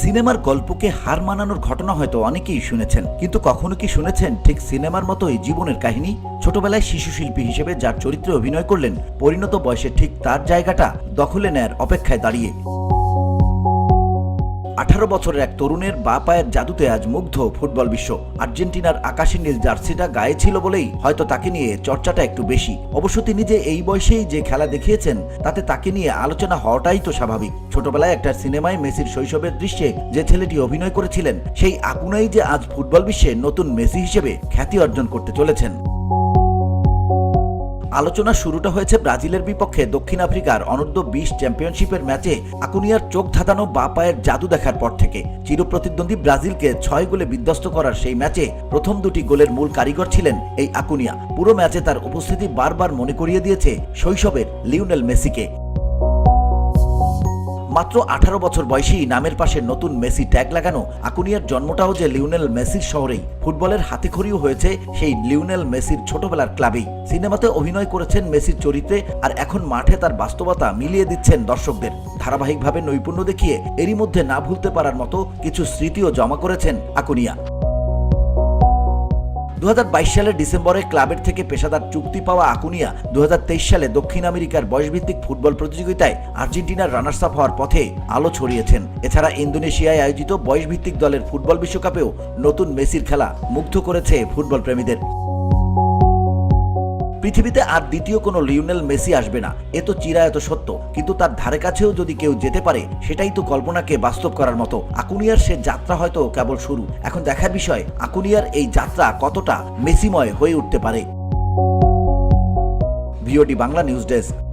সিনেমার গল্পকে হার মানানোর ঘটনা হয়তো অনেকেই শুনেছেন, কিন্তু কখনো কি শুনেছেন ঠিক সিনেমার মতোই জীবনের কাহিনী? ছোটবেলায় শিশু শিল্পী হিসেবে যার চরিত্রে অভিনয় করলেন, পরিণত বয়সে ঠিক তার জায়গাটা দখলে নেয়ার অপেক্ষায় দাঁড়িয়ে। আঠারো বছরের এক তরুণের বা পায়ের জাদুতে আজ মুগ্ধ ফুটবল বিশ্ব। আর্জেন্টিনার আকাশী নীল জার্সিটা গায়ে ছিল বলেই হয়তো তাকে নিয়ে চর্চাটা একটু বেশি। অবশ্য তিনি যে এই বয়সেই যে খেলা দেখিয়েছেন, তাতে তাকে নিয়ে আলোচনা হওয়াটাই তো স্বাভাবিক। ছোটবেলায় একটা সিনেমায় মেসির শৈশবের দৃশ্যে যে ছেলেটি অভিনয় করেছিলেন, সেই আপুনাই যে আজ ফুটবল বিশ্বে নতুন মেসি হিসেবে খ্যাতি অর্জন করতে চলেছেন। আলোচনা শুরুটা হয়েছে ব্রাজিলের বিপক্ষে দক্ষিণ আফ্রিকার অনূর্ধ্ব বিশ চ্যাম্পিয়নশিপের ম্যাচে আকুনিয়ার চোখ ধাঁধানো বা পায়ের জাদু দেখার পর থেকে। চিরপ্রতিদ্বন্দ্বী ব্রাজিলকে ছয় গোলে বিধ্বস্ত করার সেই ম্যাচে প্রথম দুটি গোলের মূল কারিগর ছিলেন এই আকুনিয়া। পুরো ম্যাচে তার উপস্থিতি বারবার মনে করিয়ে দিয়েছে শৈশবের লিওনেল মেসিকে। মাত্র আঠারো বছর বয়সী নামের পাশে নতুন মেসি ট্যাগ লাগানো আকুনিয়ার জন্মটাও যে লিওনেল মেসির শহরেই। ফুটবলের হাতেখড়িও হয়েছে সেই লিওনেল মেসির ছোটবেলার ক্লাবেই। সিনেমাতে অভিনয় করেছেন মেসির চরিত্রে আর এখন মাঠে তার বাস্তবতা মিলিয়ে দিচ্ছেন দর্শকদের। ধারাবাহিকভাবে নৈপুণ্য দেখিয়ে এরই মধ্যে না ভুলতে পারার মতো কিছু স্মৃতিও জমা করেছেন আকুনিয়া। দুহাজার বাইশ সালের ডিসেম্বরে ক্লাবের থেকে পেশাদার চুক্তি পাওয়া আকুনিয়া দুহাজার তেইশ সালে দক্ষিণ আমেরিকার বয়সভিত্তিক ফুটবল প্রতিযোগিতায় আর্জেন্টিনার রানার্স আপ হওয়ার পথে আলো ছড়িয়েছেন। এছাড়া ইন্দোনেশিয়ায় আয়োজিত বয়সভিত্তিক দলের ফুটবল বিশ্বকাপেও নতুন মেসির খেলা মুগ্ধ করেছে ফুটবল প্রেমীদের। পৃথিবীতে আর দ্বিতীয় কোনো লিওনেল মেসি আসবে না। এ তো চিরায়ত সত্য। কিন্তু তার ধারে কাছেও যদি কেউ যেতে পারে, সেটাই তো কল্পনাকে বাস্তব করার মতো। আকুনিয়ার সে যাত্রা হয়তো কেবল শুরু। এখন দেখার বিষয়, আকুনিয়ার এই যাত্রা কতটা মেসিময় হয়ে উঠতে পারে। VOD Bangla news desk.